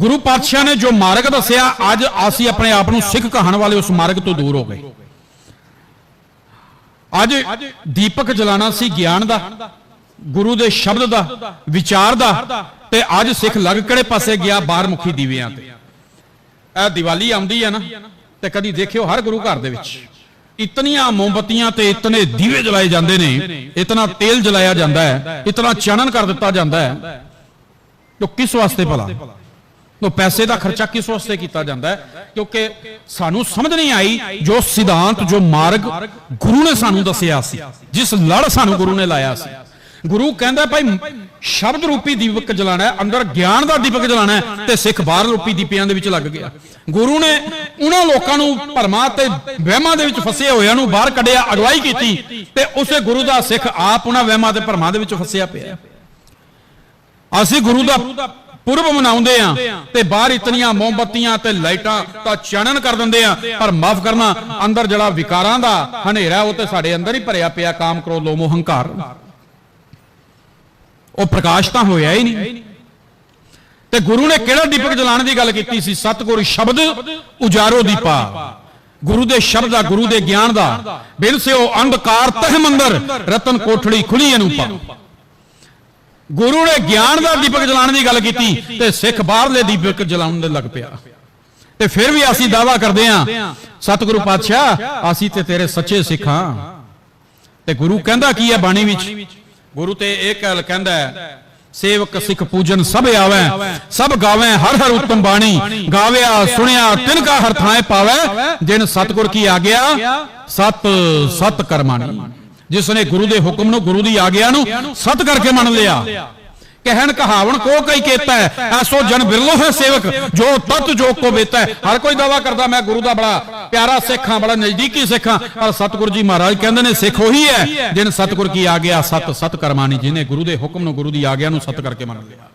ਗੁਰੂ ਪਾਤਸ਼ਾਹ ਨੇ ਜੋ ਮਾਰਗ ਦੱਸਿਆ, ਅੱਜ ਅਸੀਂ ਆਪਣੇ ਆਪ ਨੂੰ ਸਿੱਖ ਕਹਾਣ ਵਾਲੇ ਉਸ ਮਾਰਗ ਤੋਂ ਦੂਰ ਹੋ ਗਏ। ਅੱਜ ਦੀਪਕ ਜਲਾਣਾ ਸੀ ਗਿਆਨ ਦਾ, ਗੁਰੂ ਦੇ ਸ਼ਬਦ ਦਾ, ਵਿਚਾਰ ਦਾ, ਤੇ ਅੱਜ ਸਿੱਖ ਲੱਗ ਕਿਹੜੇ ਪਾਸੇ ਗਿਆ ਬਾਹਰ ਮੁਖੀ ਦੀਵਿਆਂ ਤੇ। ਇਹ ਦੀਵਾਲੀ ਆਉਂਦੀ ਹੈ ਨਾ, ਤੇ ਕਦੀ ਦੇਖਿਓ ਹਰ ਗੁਰੂ ਘਰ ਦੇ ਵਿੱਚ, ਇਤਨੀਆਂ ਮੋਮਬਤੀਆਂ ਤੇ ਇਤਨੇ ਦੀਵੇ ਜਲਾਏ ਜਾਂਦੇ ਨੇ, ਇਤਨਾ ਤੇਲ ਜਲਾਇਆ ਜਾਂਦਾ ਹੈ, ਇਤਨਾ ਚਾਨਣ ਕਰ ਦਿੱਤਾ ਜਾਂਦਾ ਹੈ ਤੋ ਕਿਸ ਵਾਸਤੇ ਭਲਾ? ਤੋ ਪੈਸੇ ਦਾ ਖਰਚਾ ਕਿਸ ਵਾਸਤੇ ਕੀਤਾ ਜਾਂਦਾ ਹੈ? ਕਿਉਂਕਿ ਸਾਨੂੰ ਸਮਝ ਨਹੀਂ ਆਈ ਜੋ ਸਿਧਾਂਤ, ਜੋ ਮਾਰਗ ਗੁਰੂ ਨੇ ਸਾਨੂੰ ਦੱਸਿਆ ਸੀ, ਜਿਸ ਲੜ ਸਾਨੂੰ ਗੁਰੂ ਨੇ ਲਾਇਆ ਸੀ। ਗੁਰੂ ਕਹਿੰਦਾ ਭਾਈ, ਸ਼ਬਦ ਰੂਪੀ ਦੀਪਕ ਜਲਾਣਾ ਹੈ, ਅੰਦਰ ਗਿਆਨ ਦਾ ਦੀਪਕ ਜਲਾਣਾ ਹੈ ਤੇ ਸਿੱਖ ਬਾਹਰ ਰੂਪੀ ਦੀਪਿਆਂ ਦੇ ਵਿੱਚ ਲੱਗ ਗਿਆ। ਗੁਰੂ ਨੇ ਉਹਨਾਂ ਲੋਕਾਂ ਨੂੰ ਭਰਮਾਂ ਤੇ ਵਹਿਮਾਂ ਦੇ ਵਿੱਚ ਫਸੇ ਹੋਇਆਂ ਨੂੰ ਬਾਹਰ ਕੱਢਿਆ, ਅਗਵਾਈ ਕੀਤੀ ਤੇ ਉਸੇ ਗੁਰੂ ਦਾ ਸਿੱਖ ਆਪ ਉਹਨਾਂ ਵਹਿਮਾਂ ਤੇ ਭਰਮਾਂ ਦੇ ਵਿੱਚ ਫਸਿਆ ਪਿਆ। ਅਸੀਂ ਗੁਰੂ ਦਾ ਪੁਰਬ ਮਨਾਉਂਦੇ ਆ ਤੇ ਬਾਹਰ ਇਤਨੀਆਂ ਮੋਮਬੱਤੀਆਂ ਤੇ ਲਾਈਟਾਂ ਤਾਂ ਚਾਨਣ ਕਰ ਦਿੰਦੇ ਆ। ਪਰ ਮਾਫ ਕਰਨਾ, ਅੰਦਰ ਜਿਹੜਾ ਵਿਕਾਰਾਂ ਦਾ ਹਨੇਰਾ ਉਹ ਤੇ ਸਾਡੇ ਅੰਦਰ ਹੀ ਭਰਿਆ ਪਿਆ ਕਾਮ ਕ੍ਰੋਧ, ਲੋਭ ਹੰਕਾਰ ਉਹ ਪ੍ਰਕਾਸ਼ ਤਾਂ ਹੋਇਆ ਹੀ ਨਹੀਂ। ਤੇ ਗੁਰੂ ਨੇ ਕਿਹੜਾ ਦੀਪਕ ਜਲਾਉਣ ਦੀ ਗੱਲ ਕੀਤੀ ਸੀ? ਸਤਿਗੁਰ ਸ਼ਬਦ ਉਜਾਰੋ ਦੀਪਾ। ਗੁਰੂ ਦੇ ਸ਼ਬਦ ਦਾ, ਗੁਰੂ ਦੇ ਗਿਆਨ ਦਾ। ਬਿਨ ਸਿਓ ਅੰਧਕਾਰ ਤਹਿ ਮੰਦਰ, ਰਤਨ ਕੋਠੜੀ ਖੁੱਲੀ ਅਨੂਪਾ। ਗੁਰੂ ਨੇ ਗਿਆਨ ਦਾ ਦੀਪਕ ਜਲਾਉਣ ਦੀ ਗੱਲ ਕੀਤੀ ਤੇ ਸਿੱਖ ਬਾਹਰਲੇ ਦੀਪਕ ਜਲਾਉਣ ਦੇ ਲੱਗ ਪਿਆ। ਤੇ ਫਿਰ ਵੀ ਅਸੀਂ ਦਾਵਾ ਕਰਦੇ ਹਾਂ, ਸਤਿਗੁਰੂ ਪਾਤਸ਼ਾਹ, ਅਸੀਂ ਤੇ ਤੇਰੇ ਸੱਚੇ ਸਿੱਖਾਂ ਤੇ ਗੁਰੂ ਕਹਿੰਦਾ ਕੀ ਹੈ ਬਾਣੀ ਵਿੱਚ? ਗੁਰੂ ਤੇ ਇਹ ਗੱਲ ਕਹਿੰਦਾ ਹੈ, ਸੇਵਕ ਸਿੱਖ ਪੂਜਨ ਸਭ ਆਵੈ, ਸਭ ਗਾਵੈ, ਹਰ ਹਰ ਉਤਮ ਬਾਣੀ, ਗਾਵਿਆ, ਸੁਣਿਆ ਤਿਨ ਕਾ ਹਰ ਥਾਂ ਪਾਵੈ, ਜਿਨ ਸਤਿਗੁਰ ਕੀ ਆਗਿਆ, ਸਤ ਸਤ ਕਰਮਾਣੀ ਜਿਸ ਨੇ ਗੁਰੂ ਦੇ ਹੁਕਮ ਨੂੰ, ਗੁਰੂ ਦੀ ਆਗਿਆ ਨੂੰ ਸਤ ਕਰਕੇ ਮੰਨ ਲਿਆ। ਕਹਿਣ ਕਹਾਵਣ ਕੋ ਕਈ ਕੀਤਾ ਹੈ ਐਸੋ ਜਨ ਬਿਰਲੋ ਹੈ ਸੇਵਕ, ਜੋ ਤਤ ਜੋ ਕੋ ਬੇਤਾ। ਹੈ ਹਰ ਕੋਈ ਦਾਵਾ ਕਰਦਾ, ਮੈਂ ਗੁਰੂ ਦਾ ਬੜਾ ਪਿਆਰਾ ਸਿੱਖ ਹਾਂ ਬੜਾ ਨਜ਼ਦੀਕੀ ਸਿੱਖ ਹਾਂ ਪਰ ਸਤਿਗੁਰੂ ਜੀ ਮਹਾਰਾਜ ਕਹਿੰਦੇ ਨੇ, ਸਿੱਖ ਉਹੀ ਹੈ, ਜਿਨ ਸਤਿਗੁਰ ਕੀ ਆਗਿਆ, ਸਤ ਸਤ ਕਰਮਾਨੀ ਜਿਹਨੇ ਗੁਰੂ ਦੇ ਹੁਕਮ ਨੂੰ, ਗੁਰੂ ਦੀ ਆਗਿਆ ਨੂੰ ਸਤ ਕਰਕੇ ਮੰਨ ਲਿਆ।